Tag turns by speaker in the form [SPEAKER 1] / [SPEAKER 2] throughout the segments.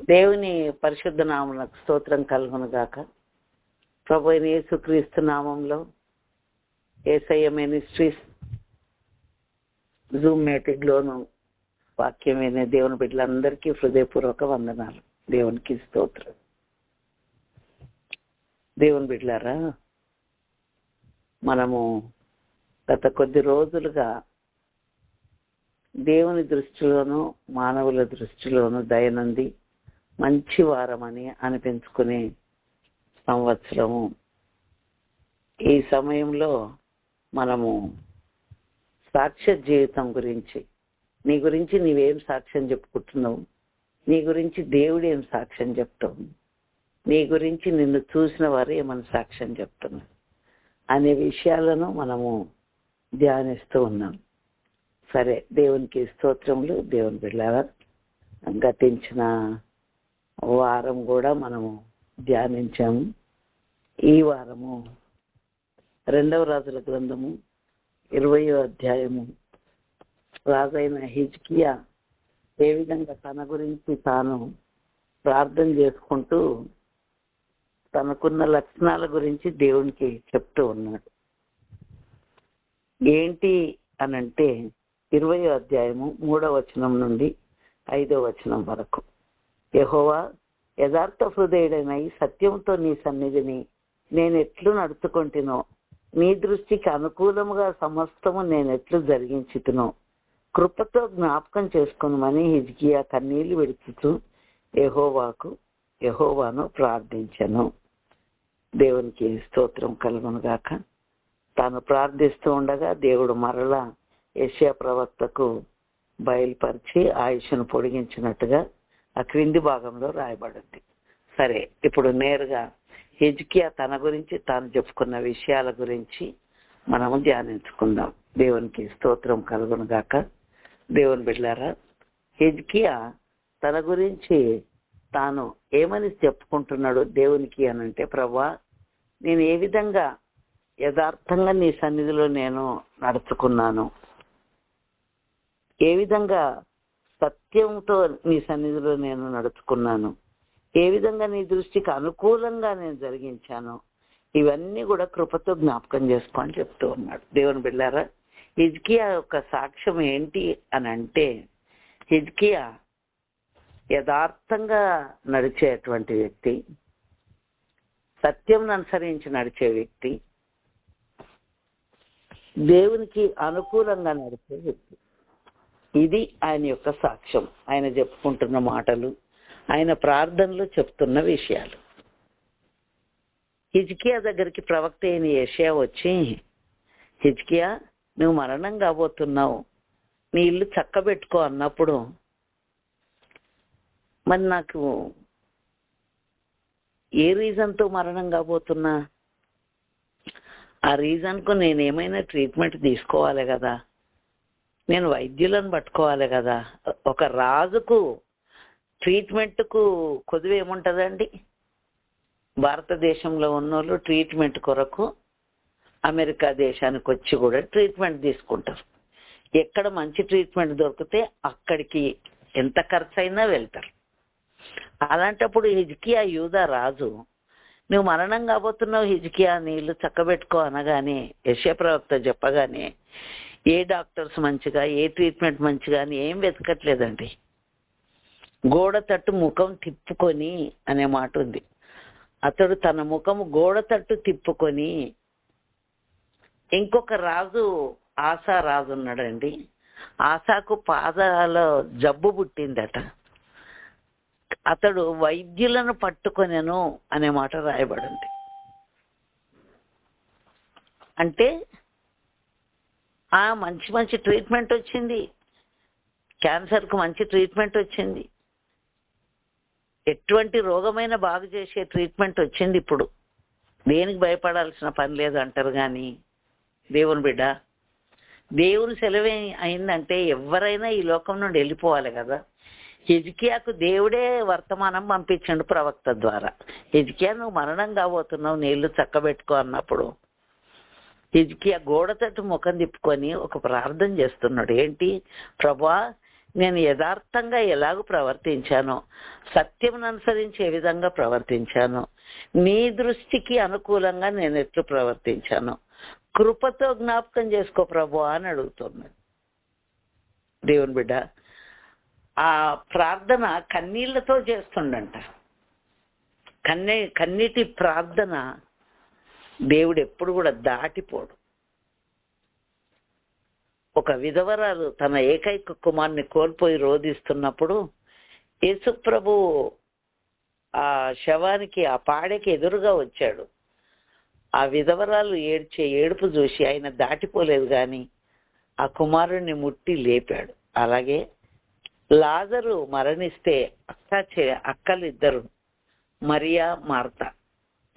[SPEAKER 1] దేవుని పరిశుద్ధ నామమునకు స్తోత్రం కలుగును గాక. ప్రభు యేసుక్రీస్తు నామంలో ఏసయ్య మినిస్ట్రీస్ జూమ్ మీటింగ్లోను వాక్యమైన దేవుని బిడ్డలందరికీ హృదయపూర్వక వందనాలు. దేవునికి స్తోత్రం. దేవుని బిడ్డలారా మనము గత కొద్ది రోజులుగా దేవుని దృష్టిలోను మానవుల దృష్టిలోను దయనంది మంచి వారమని అనిపించుకునే సంవత్సరము. ఈ సమయంలో మనము సాక్ష్య జీవితం గురించి నీ గురించి నీవేం సాక్ష్యం చెప్పుకుంటున్నావు? నీ గురించి దేవుడు ఏం సాక్ష్యం చెప్తావు? నీ గురించి నిన్ను చూసిన వారు ఏమని సాక్ష్యం చెప్తున్నారు? అనే విషయాలను మనము ధ్యానిస్తూ ఉన్నాం. సరే దేవునికి స్తోత్రములు. దేవుని బిళ్ళారా గతించిన వారం కూడా మనము ధ్యానించాము. ఈ వారము రెండవ రాజుల గ్రంథము ఇరవయో అధ్యాయము. రాజైన హిజ్కియా ఏ విధంగా తన గురించి తాను ప్రార్థన చేసుకుంటూ తనకున్న లక్షణాల గురించి దేవునికి చెప్తూ ఉన్నాడు. ఏంటి అనంటే ఇరవయో అధ్యాయము మూడవ వచనం నుండి ఐదో వచనం వరకు. యహోవా యథార్థ హృదయుడైన సత్యంతో నీ సన్నిధిని నేను ఎట్లు నడుచుకుంటునో నీ దృష్టికి అనుకూలముగా సమస్తము నేను ఎట్లు జరిగించుతునో కృపతో జ్ఞాపకం చేసుకునమని హిజ్కియా కన్నీళ్ళు విడుచుతూ యహోవాకు యహోవాను ప్రార్థించను. దేవునికి స్తోత్రం కలుగునుగాక తాను ప్రార్థిస్తూ ఉండగా దేవుడు మరలా యష్యా ప్రవక్తకు బయలుపరిచి ఆయుష్ను పొడిగించినట్టుగా ఆ క్రింది భాగంలో రాయబడింది. సరే ఇప్పుడు నేరుగా హెజ్కియా తన గురించి తాను చెప్పుకున్న విషయాల గురించి మనము ధ్యానించుకుందాం. దేవునికి స్తోత్రం కలుగును గాక. దేవుని బిడ్డారా హెజ్కియా తన గురించి తాను ఏమని చెప్పుకుంటున్నాడు దేవునికి అని అంటే ప్రభా నేను ఏ విధంగా యథార్థంగా నీ సన్నిధిలో నేను నడుచుకున్నాను? ఏ విధంగా సత్యంతో నీ సన్నిధిలో నేను నడుచుకున్నాను. ఏ విధంగా నీ దృష్టికి అనుకూలంగా నేను జరిగించాను ఇవన్నీ కూడా కృపతో జ్ఞాపకం చేసుకో అని చెప్తూ ఉన్నాడు. దేవుని బిళ్ళారా హిజ్కియా యొక్క సాక్ష్యం ఏంటి అని అంటే హిజ్కియా యథార్థంగా నడిచేటువంటి వ్యక్తి సత్యం అనుసరించి నడిచే వ్యక్తి దేవునికి అనుకూలంగా నడిచే వ్యక్తి. ఇది ఆయన యొక్క సాక్ష్యం. ఆయన చెప్పుకుంటున్న మాటలు ఆయన ప్రార్థనలు చెప్తున్న విషయాలు. హిజ్కియా దగ్గరికి ప్రవక్త అయిన ఏషియా వచ్చి హిజ్కియా నువ్వు మరణం కాబోతున్నావు. నీ ఇల్లు చక్కబెట్టుకో అన్నప్పుడు మరి నాకు ఏ రీజన్తో మరణం కాబోతున్నా? ఆ రీజన్కు నేను ఏమైనా ట్రీట్మెంట్ తీసుకోవాలి కదా. నేను వైద్యులను పట్టుకోవాలి కదా. ఒక రాజుకు ట్రీట్మెంట్కు కొద్దిగా ఏముంటుందండి? భారతదేశంలో ఉన్నోళ్ళు ట్రీట్మెంట్ కొరకు అమెరికా దేశానికి వచ్చి కూడా ట్రీట్మెంట్ తీసుకుంటారు. ఎక్కడ మంచి ట్రీట్మెంట్ దొరికితే అక్కడికి ఎంత ఖర్చు అయినా వెళ్తారు. అలాంటప్పుడు హిజ్కియా యూదా రాజు నువ్వు మరణం కాబోతున్నావు హిజ్కియా నీళ్ళు చక్కబెట్టుకో అనగానే యశ ప్రవక్త చెప్పగానే ఏ డాక్టర్స్ మంచిగా ఏ ట్రీట్మెంట్ మంచిగా అని ఏం వెతకట్లేదండి. గోడ తట్టు ముఖం తిప్పుకొని అనే మాట ఉంది. అతడు తన ముఖం గోడ తట్టు తిప్పుకొని ఇంకొక రాజు ఆశా రాజు ఉన్నాడండి. ఆశాకు పాదాల జబ్బు పుట్టిందట. అతడు వైద్యులను పట్టుకొనెను అనే మాట రాయబడింది. అంటే మంచి మంచి ట్రీట్మెంట్ వచ్చింది. క్యాన్సర్కు మంచి ట్రీట్మెంట్ వచ్చింది. ఎటువంటి రోగమైన బాగు చేసే ట్రీట్మెంట్ వచ్చింది ఇప్పుడు. దేనికి భయపడాల్సిన పని లేదు అంటారు కానీ దేవుని బిడ్డ దేవుని సెలవే అయిందంటే ఎవరైనా ఈ లోకం నుండి వెళ్ళిపోవాలి కదా. హిజ్కియాకు దేవుడే వర్తమానం పంపించండు ప్రవక్త ద్వారా. హిజ్కియా నువ్వు మరణం కాబోతున్నావు నీళ్ళు చక్కబెట్టుకో అన్నప్పుడు. హిజ్కియా గోడ తట్టు ముఖం తిప్పుకొని ఒక ప్రార్థన చేస్తున్నాడు. ఏంటి? ప్రభా నేను యథార్థంగా ఎలాగ ప్రవర్తించాను సత్యం అనుసరించే విధంగా ప్రవర్తించాను. నీ దృష్టికి అనుకూలంగా నేను ఎట్లు ప్రవర్తించాను కృపతో జ్ఞాపకం చేసుకో ప్రభు అని అడుగుతున్నాడు. దేవుని బిడ్డ ఆ ప్రార్థన కన్నీళ్ళతో చేస్తుండంట. కన్నీ కన్నీటి ప్రార్థన దేవుడు ఎప్పుడు కూడా దాటిపోడు. ఒక విధవరాలు తన ఏకైక కుమార్ని కోల్పోయి రోధిస్తున్నప్పుడు యేసుప్రభు ఆ శవానికి ఆ పాడెకి ఎదురుగా వచ్చాడు. ఆ విధవరాలు ఏడ్చే ఏడుపు చూసి ఆయన దాటిపోలేదు కానీ ఆ కుమారుణ్ణి ముట్టి లేపాడు. అలాగే లాజరు మరణిస్తే అక్క చే అక్కలు ఇద్దరు మరియా మార్తా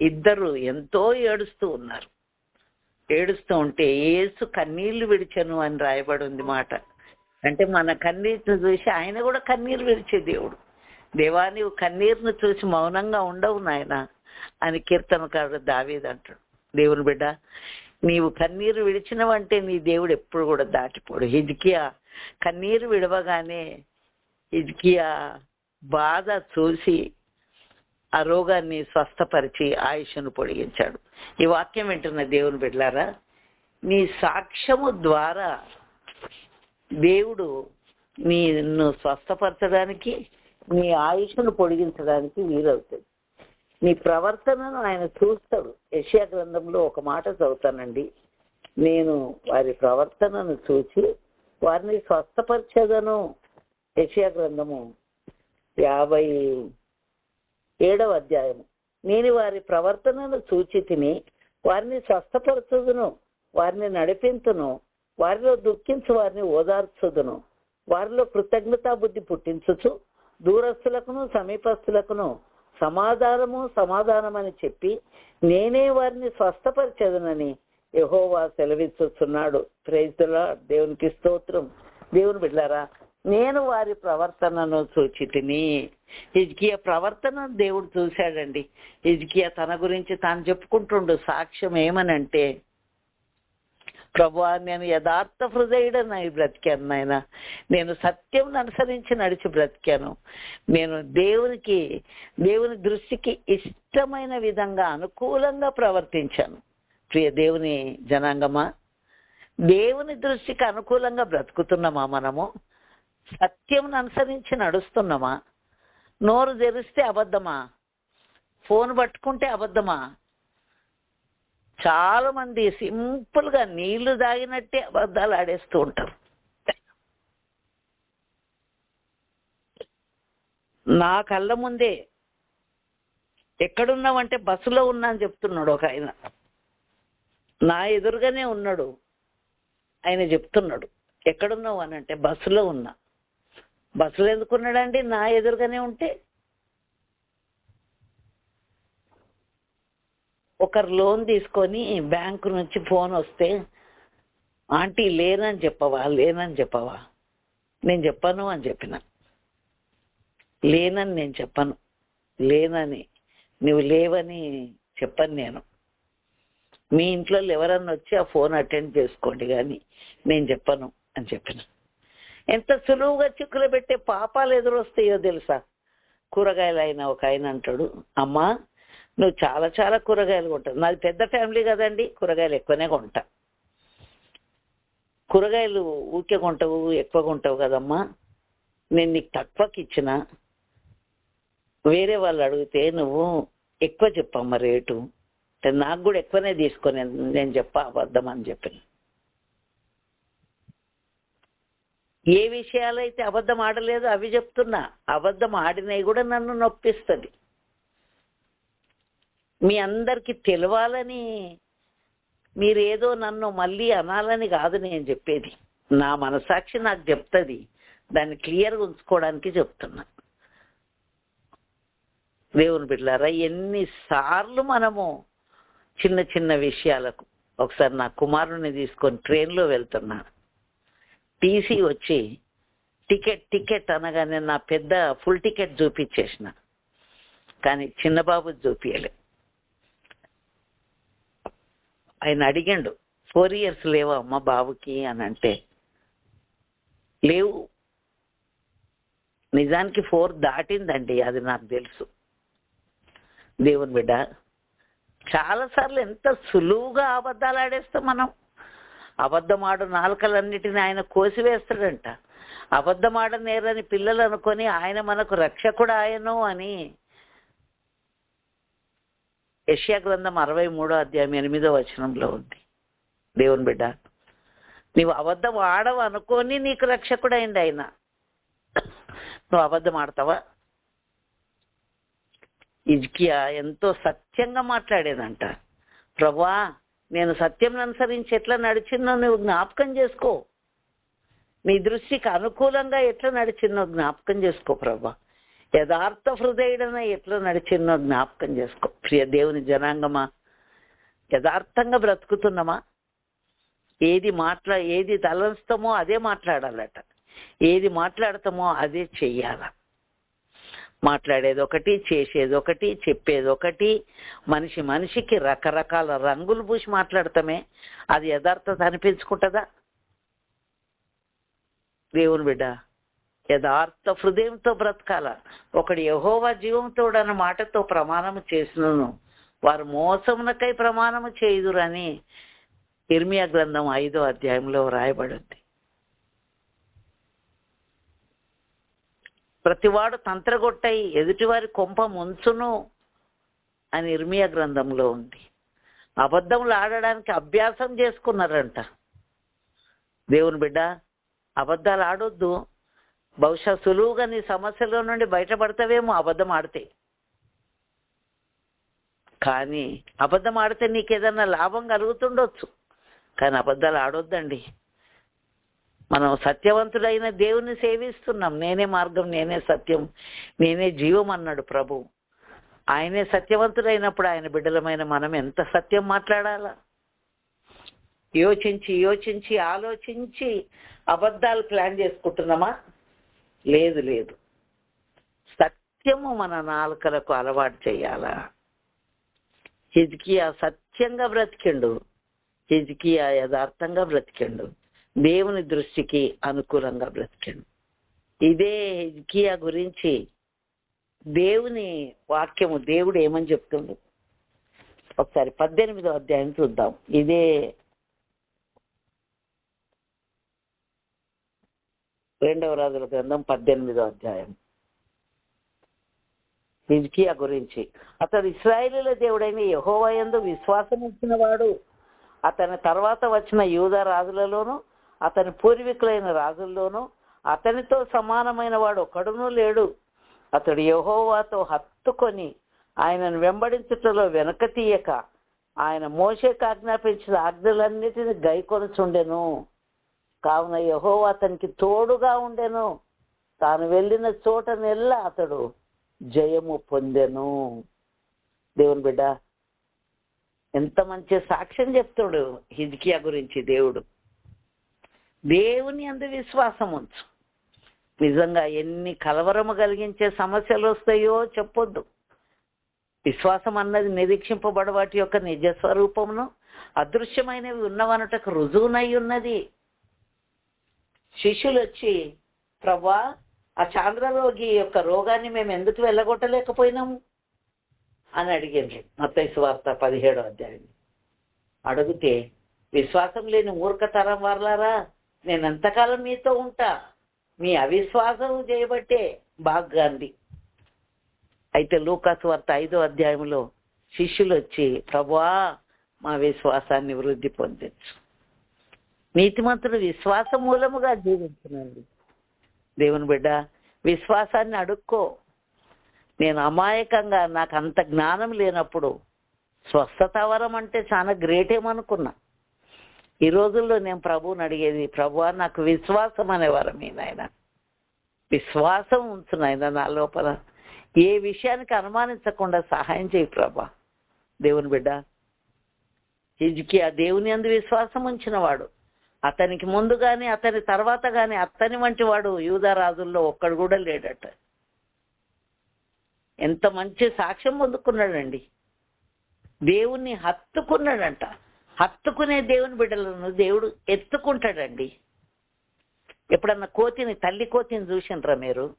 [SPEAKER 1] ఇద్దరు ఎంతో ఏడుస్తూ ఉన్నారు. ఏడుస్తూ ఉంటే ఏసు కన్నీళ్ళు విడిచను అని రాయబడి ఉంది మాట. అంటే మన కన్నీటిని చూసి ఆయన కూడా కన్నీరు విడిచే దేవుడు. దేవా నీవు కన్నీరును చూసి మౌనంగా ఉండవు నాయన అని కీర్తనకారుడు దావేది అంటాడు. దేవుని బిడ్డ నీవు కన్నీరు విడిచినవంటే నీ దేవుడు ఎప్పుడు కూడా దాటిపోడు. హిజ్కియా కన్నీరు విడవగానే హిజ్కియా బాధ చూసి ఆ రోగాన్ని స్వస్థపరిచి ఆయుష్ను పొడిగించాడు. ఈ వాక్యం వింటున్న దేవుని బిడ్డలారా నీ సాక్ష్యము ద్వారా దేవుడు నిన్ను స్వస్థపరచడానికి నీ ఆయుష్ను పొడిగించడానికి వీలవుతుంది. నీ ప్రవర్తనను ఆయన చూస్తాడు. యెషయా గ్రంథంలో ఒక మాట చదువుతానండి. నేను వారి ప్రవర్తనను చూసి వారిని స్వస్థపరిచేదను. యెషయా గ్రంథము యాభై ఏడవ అధ్యాయము. నేను వారి ప్రవర్తనను సూచితిని వారిని స్వస్థపరచుదును వారిని నడిపించును వారిలో దుఃఖించు వారిని ఓదార్చుదును. వారిలో కృతజ్ఞతా బుద్ధి పుట్టించుచు దూరస్తులకును సమీపస్తులకును సమాధానము సమాధానమని చెప్పి నేనే వారిని స్వస్థపరిచేదనని యహోవా సెలవిచ్చుచున్నాడు. ప్రైజ్లా దేవునికి స్తోత్రం. దేవుని బిడ్డారా నేను వారి ప్రవర్తనను చూచితిని హిజ్కియ ప్రవర్తన దేవుడు చూశాడండి. హిజ్కియ తన గురించి తాను చెప్పుకుంటుండు సాక్ష్యం ఏమనంటే ప్రభువా నేను యథార్థ హృదయుడనై బ్రతికాను నాయన. నేను సత్యం అనుసరించి నడిచి బ్రతికాను. నేను దేవునికి దేవుని దృష్టికి ఇష్టమైన విధంగా అనుకూలంగా ప్రవర్తించాను. ప్రియ దేవుని జనాంగమా దేవుని దృష్టికి అనుకూలంగా బ్రతుకుతున్నామా మనము? సత్యం అనుసరించి నడుస్తున్నామా? నోరు తెరిస్తే అబద్ధమా? ఫోన్ పట్టుకుంటే అబద్ధమా? చాలా మంది సింపుల్ నీళ్ళు తాగినట్టే అబద్ధాలు ఆడేస్తూ ఉంటారు. నా కళ్ళ ముందే ఎక్కడున్నావంటే బస్సులో ఉన్నా అని చెప్తున్నాడు ఒక ఆయన. నా ఎదురుగానే ఉన్నాడు. ఆయన చెప్తున్నాడు ఎక్కడున్నావు అని అంటే బస్సులో ఉన్నా. బస్సులు ఎందుకున్నాడండి? నా ఎదురుగానే ఉంటే. ఒకరు లోన్ తీసుకొని బ్యాంకు నుంచి ఫోన్ వస్తే ఆంటీ లేనని చెప్పవా? లేనని చెప్పవా? నేను చెప్పను అని చెప్పిన. లేనని నేను చెప్పను. లేనని. నువ్వు లేవని చెప్పను నేను. మీ ఇంట్లో ఎవరన్నా వచ్చి ఆ ఫోన్ అటెండ్ చేసుకోండి కానీ నేను చెప్పను అని చెప్పిన. ఎంత సులువుగా చిక్కులు పెట్టే పాపాలు ఎదురొస్తాయో తెలుసా? కూరగాయలు అయిన ఒక ఆయన అంటాడు అమ్మా నువ్వు చాలా చాలా కూరగాయలు కొంటావు. నాది పెద్ద ఫ్యామిలీ కదండి కూరగాయలు ఎక్కువనే కొంటా. కూరగాయలు ఊరికే కొంటావు ఎక్కువ కొంటావు కదమ్మా. నేను నీకు తక్కువకి ఇచ్చిన వేరే వాళ్ళు అడిగితే నువ్వు ఎక్కువ చెప్పమ్మా రేటు. నాకు కూడా ఎక్కువనే తీసుకొని నేను చెప్పా అబద్ధం అని చెప్పిన ఏ విషయాలైతే అబద్ధం ఆడలేదో అవి చెప్తున్నా. అబద్ధం ఆడినవి కూడా నన్ను నొప్పిస్తుంది. మీ అందరికి తెలవాలని మీరేదో నన్ను మళ్ళీ అనాలని కాదు నేను చెప్పేది. నా మనసాక్షి నాకు చెప్తుంది. దాన్ని క్లియర్గా ఉంచుకోవడానికి చెప్తున్నా. దేవుని బిడ్డారా ఎన్నిసార్లు మనము చిన్న చిన్న విషయాలకు ఒకసారి నా కుమారుని తీసుకొని ట్రైన్లో వెళ్తున్నాను టీసీ వచ్చి టికెట్ టికెట్ అనగానే నా పెద్ద ఫుల్ టికెట్ చూపించేసిన. కానీ చిన్నబాబు చూపించలే ఆయన అడిగాడు ఫోర్ ఇయర్స్ లేవా అమ్మ బాబుకి? అని అంటే లేవు. నిజానికి ఫోర్ దాటిందండి అది నాకు తెలుసు. దేవుని బిడ్డ చాలాసార్లు ఎంత సులువుగా అబద్ధాలు ఆడేస్తాం మనం? అబద్ధమాడు నాలుకలన్నిటిని ఆయన కోసివేస్తాడంట. అబద్ధమాడ నేరని పిల్లలు అనుకొని ఆయన మనకు రక్షకుడు ఆయను అని యష్యా గ్రంథం అరవై మూడో అధ్యాయం ఎనిమిదో వచనంలో ఉంది. దేవుని బిడ్డ నీవు అబద్ధం ఆడవు అనుకొని నీకు రక్షకుడైంది ఆయన. నువ్వు అబద్ధం ఆడతావా? ఇజ్కియా ఎంతో సత్యంగా మాట్లాడేదంట. ప్రభా నేను సత్యం అనుసరించి ఎట్లా నడిచిన్నో నువ్వు జ్ఞాపకం చేసుకో. నీ దృష్టికి అనుకూలంగా ఎట్లా నడిచిందో జ్ఞాపకం చేసుకో ప్రభా. యథార్థ హృదయుడన ఎట్లా నడిచినో జ్ఞాపకం చేసుకో. ప్రియ దేవుని జనాంగమా యథార్థంగా బ్రతుకుతున్నామా? ఏది మాట్లా ఏది తలంచుతామో అదే మాట్లాడాలట. ఏది మాట్లాడతామో అదే చెయ్యాల. మాట్లాడేది ఒకటి చేసేది ఒకటి చెప్పేది ఒకటి మనిషి మనిషికి రకరకాల రంగులు పూసి మాట్లాడతామే అది యథార్థత అనిపించుకుంటుందా? దేవుని బిడ్డ యథార్థ హృదయంతో బ్రతకాల. ఒకడు యహోవా జీవంతో అన్న మాటతో ప్రమాణము చేసినను. వారు మోసమునకై ప్రమాణము చేయుదురని. ఇర్మియా గ్రంథం ఐదో అధ్యాయంలో రాయబడింది. ప్రతివాడు తంత్రగొట్టై ఎదుటివారి కొంప ముంచును అని ఇర్మియ గ్రంథంలో ఉంది. అబద్ధములు ఆడడానికి అభ్యాసం చేసుకున్నారంట. దేవుని బిడ్డ అబద్ధాలు ఆడొద్దు. బహుశా సులువుగా నీ సమస్యలో నుండి బయటపడతావేమో అబద్ధం ఆడితే. కానీ అబద్ధం ఆడితే నీకు ఏదైనా లాభం కలుగుతుండొచ్చు. కానీ అబద్ధాలు ఆడొద్దండి. మనం సత్యవంతుడైన దేవుని సేవిస్తున్నాం. నేనే మార్గం నేనే సత్యం నేనే జీవం అన్నాడు ప్రభు. ఆయనే సత్యవంతుడైనప్పుడు ఆయన బిడ్డలమైన మనం ఎంత సత్యం మాట్లాడాలా? యోచించి యోచించి ఆలోచించి అబద్ధాలు ప్లాన్ చేసుకుంటున్నామా? లేదు లేదు. సత్యము మన నాలుకలకు అలవాటు చేయాలా? హిజ్కియా సత్యంగా బ్రతికిండు. హిజ్కియా యథార్థంగా బ్రతికిండు. దేవుని దృష్టికి అనుకూలంగా బ్రతికాను. ఇదే హిజ్కియా గురించి దేవుని వాక్యము దేవుడు ఏమని చెప్తుండు? ఒకసారి పద్దెనిమిదో అధ్యాయం చూద్దాం. ఇదే రెండవ రాజుల గ్రంథం పద్దెనిమిదో అధ్యాయం. హిజ్కియా గురించి. అతడు ఇస్రాయేలీల దేవుడైన యహోవయందు విశ్వాసం ఇచ్చినవాడు వాడు అతని తర్వాత వచ్చిన యూద రాజులలోనూ అతని పూర్వీకులైన రాజుల్లోనూ అతనితో సమానమైన వాడు ఒకడునూ లేడు. అతడు యహోవాతో హత్తుకొని ఆయనను వెంబడించుటలో వెనక తీయక ఆయన మోషేకు ఆజ్ఞాపించిన ఆజ్ఞలన్నిటిని గైకొనుచుండెను. కావున యహోవా అతనికి తోడుగా ఉండెను. తాను వెళ్ళిన చోట నెల్ల అతడు జయము పొందెను. దేవుని బిడ్డ ఎంత మంచి సాక్ష్యం చెప్తాడు హిజ్కియా గురించి దేవుడు. దేవుని అందు విశ్వాసం ఉంచు. నిజంగా ఎన్ని కలవరము కలిగించే సమస్యలు వస్తాయో చెప్పొద్దు. విశ్వాసం అన్నది నిరీక్షింపబడ వాటి యొక్క నిజ స్వరూపమును అదృశ్యమైనవి ఉన్నవనటకు రుజువునై ఉన్నది. శిష్యులు వచ్చి ప్రభా ఆ చాంద్రరోగి యొక్క రోగాన్ని మేము ఎందుకు వెళ్ళగొట్టలేకపోయినాము? అని అడిగింది. మత్తైసు వార్త పదిహేడో అధ్యాయం. అడిగితే విశ్వాసం లేని మూర్ఖతరం వర్లారా నేను ఎంతకాలం మీతో ఉంటా. మీ అవిశ్వాసం చేయబట్టే బాగ్గాంది అయితే లూకాసు వార్త ఐదో అధ్యాయంలో శిష్యులు వచ్చి ప్రభా మా విశ్వాసాన్ని వృద్ధి పొందొచ్చు. నీతిమంతుడు విశ్వాస మూలముగా జీవించునండి. దేవుని బిడ్డ విశ్వాసాన్ని అడుక్కో. నేను అమాయకంగా నాకు అంత జ్ఞానం లేనప్పుడు స్వస్థత వరం అంటే చాలా గ్రేట్ ఏమనుకున్నా. ఈ రోజుల్లో నేను ప్రభువుని అడిగేది ప్రభువా నాకు విశ్వాసం అనేవారు మీ నాయన. విశ్వాసం ఉంచు నాయన నా లోపల. ఏ విషయానికి అనుమానించకుండా సహాయం చేయి ప్రభా. దేవుని బిడ్డ హిజ్కి ఆ దేవుని అందు విశ్వాసం ఉంచినవాడు. అతనికి ముందు కానీ అతని తర్వాత కానీ అతని వంటి వాడు రాజుల్లో ఒక్కడు కూడా లేడట. ఎంత మంచి సాక్ష్యం పొందుకున్నాడండి. దేవుణ్ణి హత్తుకున్నాడంట. హత్తుకునే దేవుని బిడ్డలను దేవుడు ఎత్తుకుంటాడండి. ఎప్పుడన్నా కోతిని తల్లి కోతిని చూసిండ్రా మీరు?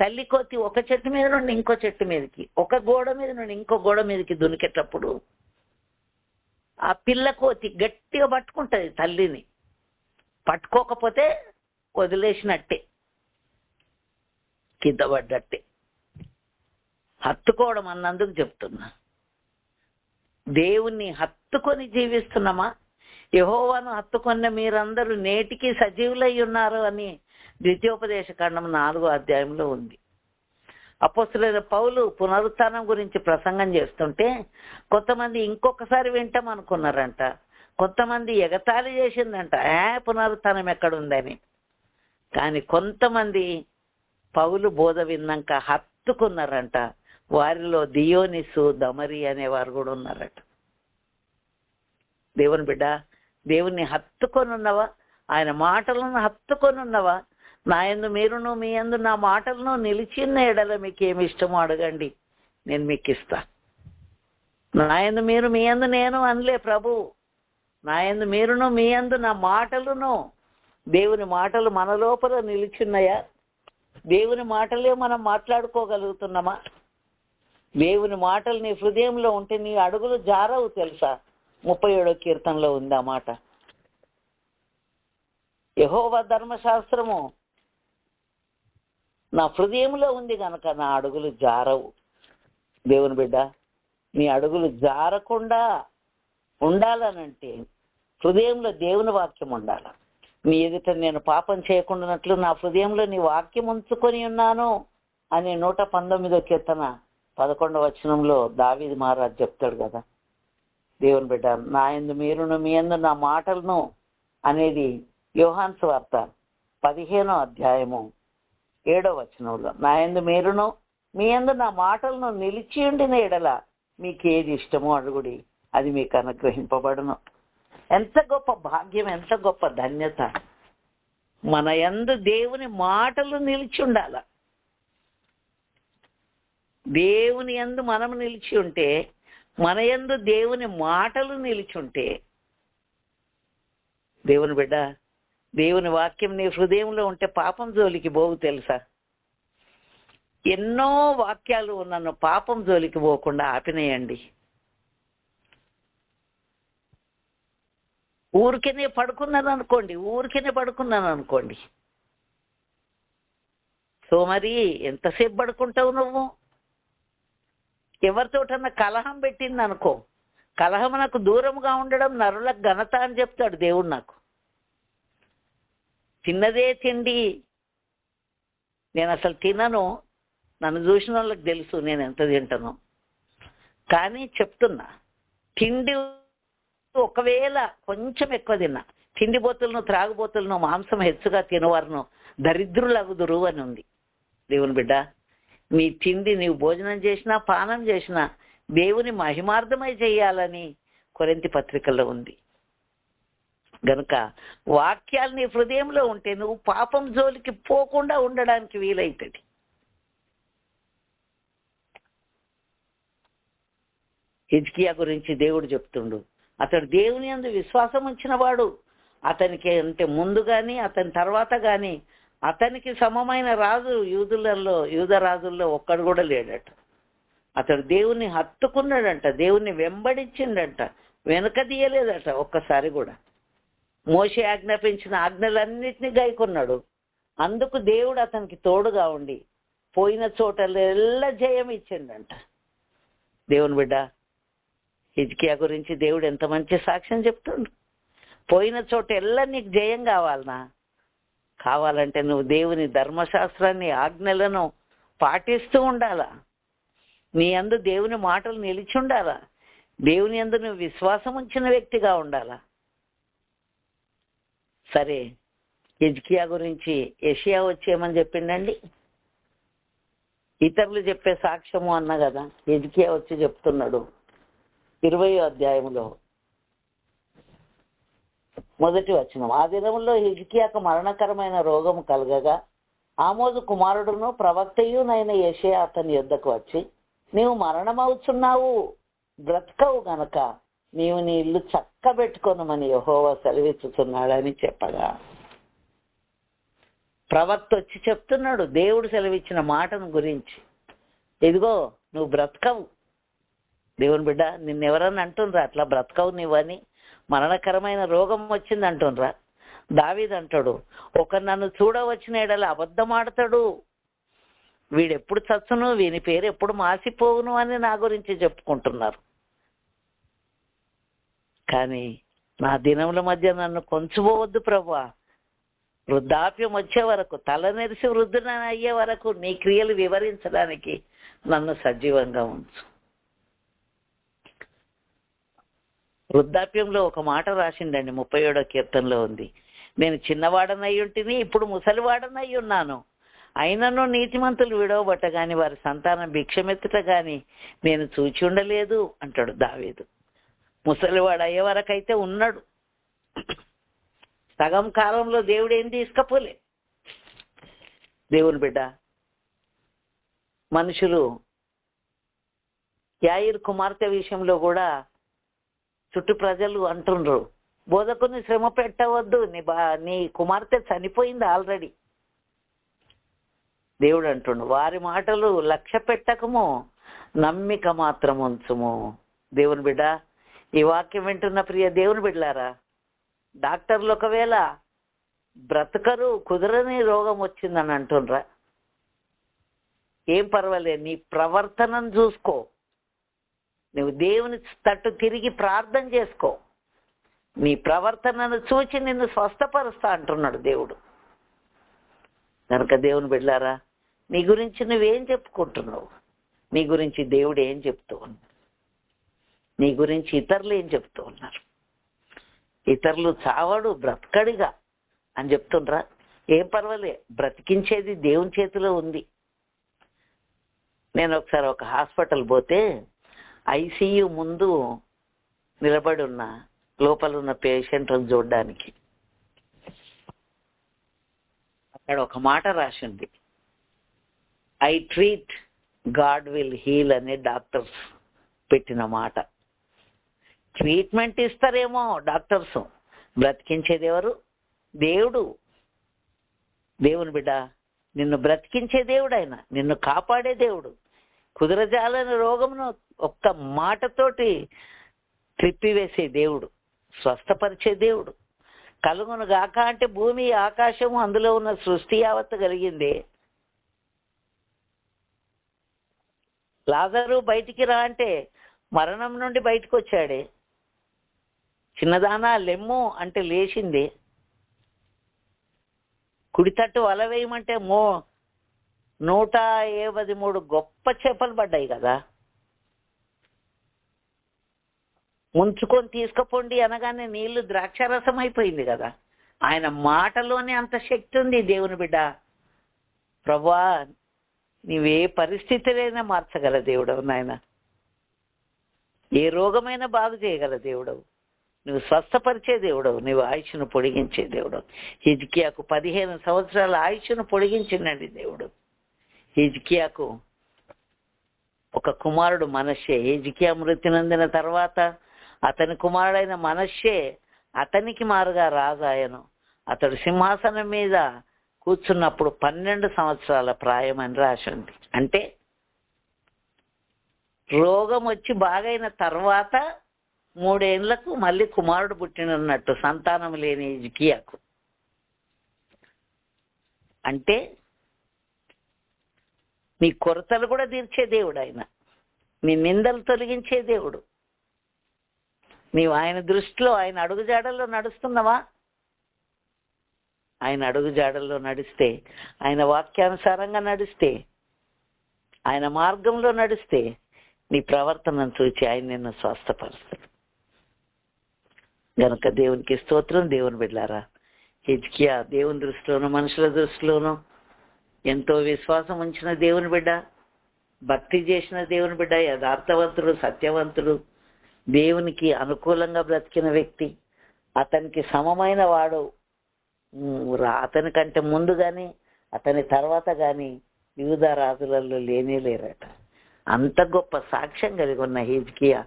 [SPEAKER 1] తల్లి కోతి ఒక చెట్టు మీద నుండి ఇంకో చెట్టు మీదకి ఒక గోడ మీద నుండి ఇంకో గోడ మీదకి దునికేటప్పుడు ఆ పిల్ల కోతి గట్టిగా పట్టుకుంటుంది తల్లిని. పట్టుకోకపోతే వదిలేసినట్టే కింద పడ్డట్టే. హత్తుకోవడం అన్నందుకు చెప్తున్నా. దేవుణ్ణి హత్తుకొని జీవిస్తున్నామా? యహోవాను హత్తుకున్న మీరందరూ నేటికి సజీవులై ఉన్నారు అని ద్వితీయోపదేశ ఖండం నాలుగో అధ్యాయంలో ఉంది. అపోస్తులైన పౌలు పునరుత్నం గురించి ప్రసంగం చేస్తుంటే కొంతమంది ఇంకొకసారి వింటాం అనుకున్నారంట. కొంతమంది ఎగతాళి చేసిందంట ఏ పునరుత్నం ఎక్కడుందని? కానీ కొంతమంది పౌలు బోధ విన్నాక హత్తుకున్నారంట. వారిలో దియోనిసు దమరి అనేవారు కూడా ఉన్నారట. దేవుని బిడ్డ దేవుణ్ణి హత్తుకొని ఉన్నవా ఆయన మాటలను హత్తుకొని ఉన్నవా నా ఎందు మీరును మీ యందు నా మాటలను నిలిచిన ఎడల మీకు ఏమి ఇష్టమో అడగండి. నేను మీకు ఇస్తా నాయందు మీరు మీ యందు నేను అనలే ప్రభు. నా మీరును మీ యందు నా మాటలును. దేవుని మాటలు మన లోపల నిలిచున్నాయా దేవుని మాటలే మనం మాట్లాడుకోగలుగుతున్నామా? దేవుని మాటలు నీ హృదయంలో ఉంటే నీ అడుగులు జారవు తెలుసా? ముప్పై ఏడో కీర్తనలో ఉంది ఆ మాట. యహోవ ధర్మశాస్త్రము నా హృదయంలో ఉంది గనక నా అడుగులు జారవు. దేవుని బిడ్డ నీ అడుగులు జారకుండా ఉండాలనంటే హృదయంలో దేవుని వాక్యం ఉండాలి. నీ ఎదుట నేను పాపం చేయకుండానట్లు నా హృదయంలో నీ వాక్యం ఉంచుకొని ఉన్నాను అని నూట పంతొమ్మిదో కీర్తన పదకొండవ వచనంలో దావీది మహారాజు చెప్తాడు కదా. దేవుని బిడ్డ నా ఎందు మీరును మీ ఎందు నా మాటలను అనేది యోహాన్స్ వార్త పదిహేనో అధ్యాయము ఏడో వచనంలో. నా ఎందు మీరును మీ ఎందు నా మాటలను నిలిచి ఉండిన ఎడల మీకు ఏది ఇష్టమో అడుగుడి అది మీకు అనుగ్రహింపబడును. ఎంత గొప్ప భాగ్యం ఎంత గొప్ప ధన్యత. మన యందు దేవుని మాటలు నిలిచి ఉండాల. దేవుని యందు మనం నిలిచి ఉంటే మన యందు దేవుని మాటలు నిలిచి ఉంటే దేవుని బిడ్డ దేవుని వాక్యం నీ హృదయంలో ఉంటే పాపం జోలికి పోవు తెలుసా? ఎన్నో వాక్యాలు నన్ను పాపం జోలికి పోకుండా ఆపినేయండి. ఊరికేనే పడుకున్నాను అనుకోండి ఊరికనే పడుకున్నాను అనుకోండి సో మరి ఎంతసేపు పడుకుంటావు నువ్వు? ఎవరితోటన్నా కలహం పెట్టింది అనుకో కలహం నాకు దూరంగా ఉండడం నరులకు ఘనత అని చెప్తాడు దేవుడు నాకు. తిన్నదే తిండి. నేను అసలు తినను. నన్ను చూసిన వాళ్ళకి తెలుసు నేను ఎంత తింటాను. కానీ చెప్తున్నా తిండి ఒకవేళ కొంచెం ఎక్కువ తిన్నా తిండి బోతులను త్రాగుబోతులను మాంసం హెచ్చుగా తినవారును దరిద్రులగుదురు అని ఉంది. దేవుని బిడ్డ నీ తిండి నీవు భోజనం చేసినా పానం చేసినా దేవుని మహిమార్థమై చేయాలని కొరింతి పత్రికలో ఉంది. గనుక వాక్యాలు నీ హృదయంలో ఉంటే నువ్వు పాపం జోలికి పోకుండా ఉండడానికి వీలైతుంది. హిజ్కియా గురించి దేవుడు చెప్తుండు. అతడు దేవుని అందు విశ్వాసం వచ్చినవాడు అతనికి అంటే ముందు కానీ అతని తర్వాత కానీ అతనికి సమమైన రాజు యూదులలో యూద రాజుల్లో ఒక్కడు కూడా లేడట. అతడు దేవుణ్ణి హత్తుకున్నాడంట దేవుణ్ణి వెంబడించిండంట వెనక తీయలేదట ఒక్కసారి కూడా. మోషే ఆజ్ఞాపించిన ఆజ్ఞలన్నింటినీ గైకున్నాడు అందుకు దేవుడు అతనికి తోడుగా ఉండి పోయిన చోటల్లా జయం ఇచ్చిండంట. దేవుని బిడ్డ హిజ్కియా గురించి దేవుడు ఎంత మంచి సాక్ష్యం చెప్తుండు? పోయిన చోట ఎల్లా నీకు జయం కావాలనా? కావాలంటే నువ్వు దేవుని ధర్మశాస్త్రాన్ని ఆజ్ఞలను పాటిస్తూ ఉండాలా. నీ అందు దేవుని మాటలు నిలిచి ఉండాలా. దేవుని అందు నువ్వు విశ్వాసం ఉంచిన వ్యక్తిగా ఉండాలా. సరే ఎజ్కియా గురించి ఎషియా వచ్చేయమని చెప్పిండండి? ఇతరులు చెప్పే సాక్ష్యము అన్న కదా ఎజ్కియా వచ్చి చెప్తున్నాడు. ఇరవై అధ్యాయంలో మొదటి వచనం. ఆ దినములో హిజ్కియాకు మరణకరమైన రోగము కలగగా ఆమోదు కుమారుడును ప్రవక్తయునైన యషే అతని యొద్దకు వచ్చి నీవు మరణమవుతున్నావు బ్రతకవు గనక నీవు నీ ఇల్లు చక్కబెట్టుకొనమని యహోవా సెలవిచ్చుతున్నాడని చెప్పగా. ప్రవక్త వచ్చి చెప్తున్నాడు దేవుడు సెలవిచ్చిన మాటను గురించి. ఇదిగో నువ్వు బ్రతకవు. దేవుని బిడ్డ నిన్నెవరన్నా అంటుండ్రా అట్లా బ్రతకవు నువ్వని మరణకరమైన రోగం వచ్చింది దావీదంటాడు ఒక నన్ను చూడవచ్చిన ఎడల అబద్ధం ఆడతాడు వీడెప్పుడు చచ్చును వీని పేరు ఎప్పుడు మాసిపోవును అని నా గురించి చెప్పుకుంటున్నారు. కానీ నా దినముల మధ్య నన్ను కొంచుకోవద్దు ప్రభా. వృద్ధాప్యం వచ్చే వరకు తలనెరిసి వృద్ధున అయ్యే వరకు నీ క్రియలు వివరించడానికి నన్ను సజీవంగా ఉంచు. వృద్ధాప్యంలో ఒక మాట రాసిండండి ముప్పై ఏడో కీర్తనలో ఉంది. నేను చిన్నవాడనై ఇప్పుడు ముసలివాడనై ఉన్నాను అయినను నీతిమంతులు విడవబట్ట గాని వారి సంతానం భిక్షమెత్తుట గాని నేను చూచి ఉండలేదు అంటాడు దావేదు. ముసలివాడు అయ్యే వరకైతే ఉన్నాడు. సగం కాలంలో దేవుడు ఏం తీసుకపోలే. దేవుని బిడ్డ మనుషులు యాయిర్ కుమార్తె విషయంలో కూడా చుట్టూ ప్రజలు అంటుండ్రు. బోధకుని శ్రమ పెట్టవద్దు. నీ బా నీ కుమార్తె చనిపోయింది ఆల్రెడీ. దేవుడు అంటుండు వారి మాటలు లక్ష్య పెట్టకము నమ్మిక మాత్రం ఉంచుము. దేవుని బిడ్డ ఈ వాక్యం వింటున్న ప్రియ దేవుని బిడ్డలారా డాక్టర్లు ఒకవేళ బ్రతకరు కుదరని రోగం వచ్చిందని అంటుండ్రా. ఏం పర్వాలేదు నీ ప్రవర్తనను చూసుకో. నువ్వు దేవుని తట్టు తిరిగి ప్రార్థన చేసుకో. నీ ప్రవర్తనను చూచి నిన్ను స్వస్థపరుస్తా అంటున్నాడు దేవుడు. కనుక దేవుని బిడ్డారా నీ గురించి నువ్వేం చెప్పుకుంటున్నావు? నీ గురించి దేవుడు ఏం చెప్తూ ఉన్నాడు నీ గురించి ఇతరులు ఏం చెప్తూ ఉన్నారు? ఇతరులు చావడు బ్రతకడిగా అని చెప్తుండ్రా? ఏం పర్వాలే బ్రతికించేది దేవుని చేతిలో ఉంది. నేను ఒకసారి ఒక హాస్పిటల్ పోతే ఐసీయూ ముందు నిలబడి ఉన్న లోపల ఉన్న పేషెంట్లను చూడడానికి. అక్కడ ఒక మాట రాసింది. I treat God will heal అనే డాక్టర్స్ పెట్టిన మాట. ట్రీట్మెంట్ ఇస్తారేమో డాక్టర్స్. బ్రతికించేది ఎవరు? దేవుడు. దేవుని బిడ్డ నిన్ను బ్రతికించే దేవుడు ఆయన నిన్ను కాపాడే దేవుడు. కుదరజాలని రోగమును ఒక్క మాటతోటి త్రిప్పివేసే దేవుడు స్వస్థపరిచే దేవుడు. కలుగును గాక అంటే భూమి ఆకాశము అందులో ఉన్న సృష్టి యావత్తు కలిగింది. లాజరు బయటికి రా అంటే మరణం నుండి బయటకు వచ్చాడే చిన్నదానా లెమ్ము అంటే లేచింది. కుడి తట్టు వల వేయమంటే మో నూట ఏవది మూడు గొప్ప చేపలు పడ్డాయి కదా. ముంచుకొని తీసుకుపోండి అనగానే నీళ్ళు ద్రాక్షారసం అయిపోయింది కదా. ఆయన మాటలోనే అంత శక్తి ఉంది దేవుని బిడ్డ. ప్రభా నీవే పరిస్థితులైనా మార్చగల దేవుడవు నాయన. ఏ రోగమైనా బాగు చేయగల దేవుడవు. నువ్వు స్వస్థపరిచే దేవుడవు. నువ్వు ఆయుష్ను పొడిగించే దేవుడు హిజ్కియాకు పదిహేను సంవత్సరాల ఆయుష్ను పొడిగించిందండి దేవుడు. హిజ్కియాకు ఒక కుమారుడు మనషే హిజ్కియా మృతి నందిన తర్వాత అతని కుమారుడైన మనషే అతనికి మారుగా రాజాయను అతడు సింహాసనం మీద కూర్చున్నప్పుడు పన్నెండు సంవత్సరాల ప్రాయం అని రాసి ఉంది. అంటే రోగం వచ్చి బాగైన తర్వాత మూడేళ్ళకు మళ్ళీ కుమారుడు పుట్టినన్నట్టు సంతానం లేని జికియాకు అంటే నీ కొరతలు కూడా తీర్చే దేవుడు ఆయన. నీ నిందలు తొలగించే దేవుడు. నీవు ఆయన దృష్టిలో ఆయన అడుగుజాడల్లో నడుస్తున్నావా? ఆయన అడుగుజాడల్లో నడిస్తే ఆయన వాక్యానుసారంగా నడిస్తే ఆయన మార్గంలో నడిస్తే నీ ప్రవర్తనను చూచి ఆయన నిన్ను స్వస్థపరుస్తాడు. గనక దేవునికి స్తోత్రం దేవుని బిడ్డారా హిజ్కియా దేవుని దృష్టిలోనూ మనుషుల దృష్టిలోనూ ఎంతో విశ్వాసం ఉంచిన దేవుని బిడ్డ భక్తి చేసిన దేవుని బిడ్డ యథార్థవంతుడు సత్యవంతుడు దేవునికి అనుకూలంగా బ్రతికిన వ్యక్తి అతనికి సమమైన వాడు. అతని కంటే ముందు కానీ అతని తర్వాత కానీ వివిధ రాజులలో లేనే లేరట. అంత గొప్ప సాక్ష్యం కలిగి ఉన్న హిజ్కియా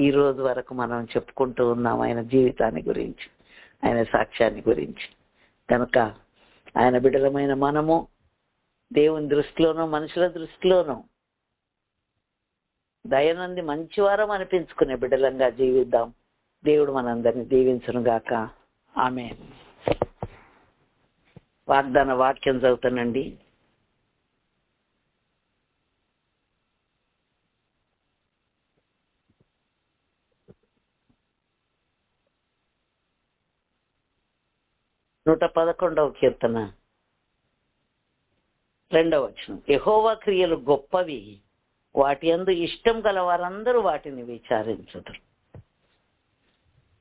[SPEAKER 1] ఈ రోజు వరకు మనం చెప్పుకుంటూ ఉన్నాం ఆయన జీవితాన్ని గురించి ఆయన సాక్ష్యాన్ని గురించి. కనుక ఆయన బిడ్డలమైన మనము దేవుని దృష్టిలోనూ మనుషుల దృష్టిలోనూ. దయనంది మంచివారం అనిపించుకునే బిడ్డలంగా జీవిద్దాం. దేవుడు మనందరిని దీవించునుగాక ఆమె. వాగ్దాన వాక్యం చదువుతానండి. నూట పదకొండవ కీర్తన. రెండవ వచనం. యహోవా క్రియలు గొప్పవి. వాటి అందు ఇష్టం గల వారందరూ వాటిని విచారించదురు.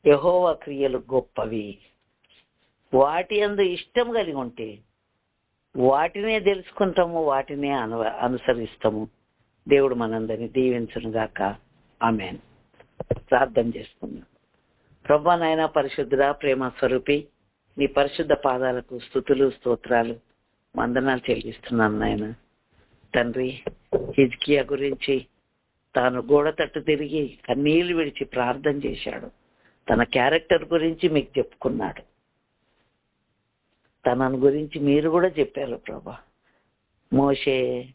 [SPEAKER 1] యహోవా క్రియలు గొప్పవి. వాటి అందు ఇష్టం కలిగి ఉంటే వాటినే తెలుసుకుంటాము వాటినే అను అనుసరిస్తాము. దేవుడు మనందరినీ దీవించును గాక. ఆమె ప్రార్థన చేసుకుందాం. ప్రభా నాయన పరిశుద్ధుడా ప్రేమ స్వరూపి నీ పరిశుద్ధ పాదాలకు స్థుతులు స్తోత్రాలు. వందనాలు చెల్లిస్తున్నాను నాయన. తండ్రి హిజ్కియా గురించి తాను గోడ తట్టు తిరిగి కన్నీళ్ళు విడిచి ప్రార్థన చేశాడు. తన క్యారెక్టర్ గురించి మీకు చెప్పుకున్నాడు. తనను గురించి మీరు కూడా చెప్పారు ప్రభా. మోషే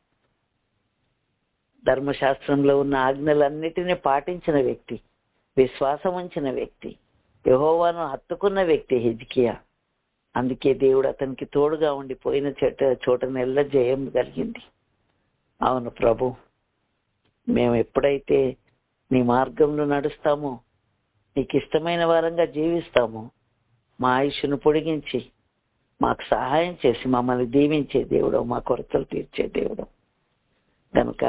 [SPEAKER 1] ధర్మశాస్త్రంలో ఉన్న ఆజ్ఞలన్నిటినీ పాటించిన వ్యక్తి విశ్వాసం ఉంచిన వ్యక్తి యహోవాను హత్తుకున్న వ్యక్తి హిజ్కియా. అందుకే దేవుడు అతనికి తోడుగా ఉండి పోయిన చోట చోట నెల్ల జయం కలిగింది. అవును ప్రభు మేము ఎప్పుడైతే నీ మార్గంలో నడుస్తామో నీకు ఇష్టమైన వారంగా జీవిస్తామో మా ఆయుష్ను పొడిగించి మాకు సహాయం చేసి మమ్మల్ని దీవించే దేవుడు మా కొరతలు తీర్చే దేవుడు. కనుక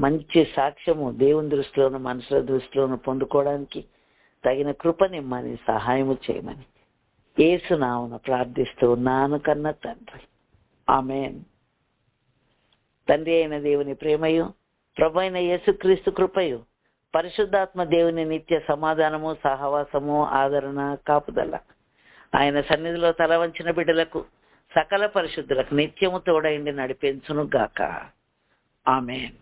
[SPEAKER 1] మంచి సాక్ష్యము దేవుని దృష్టిలోను మనుషుల దృష్టిలోను పొందుకోవడానికి తగిన కృపనిమ్మని సహాయము చేయమని ఏసునామను ప్రార్థిస్తూ ఉన్నాను కన్న తండ్రి. ఆమెన్. తండ్రి అయిన దేవుని ప్రేమయు ప్రభు అయిన యేసుక్రీస్తు కృపయు పరిశుద్ధాత్మ దేవుని నిత్య సమాధానము సహవాసము ఆదరణ కాపుదల. ఆయన సన్నిధిలో తల వంచిన బిడ్డలకు సకల పరిశుద్ధులకు నిత్యము తోడైండి నడిపించును గాక ఆమెన్.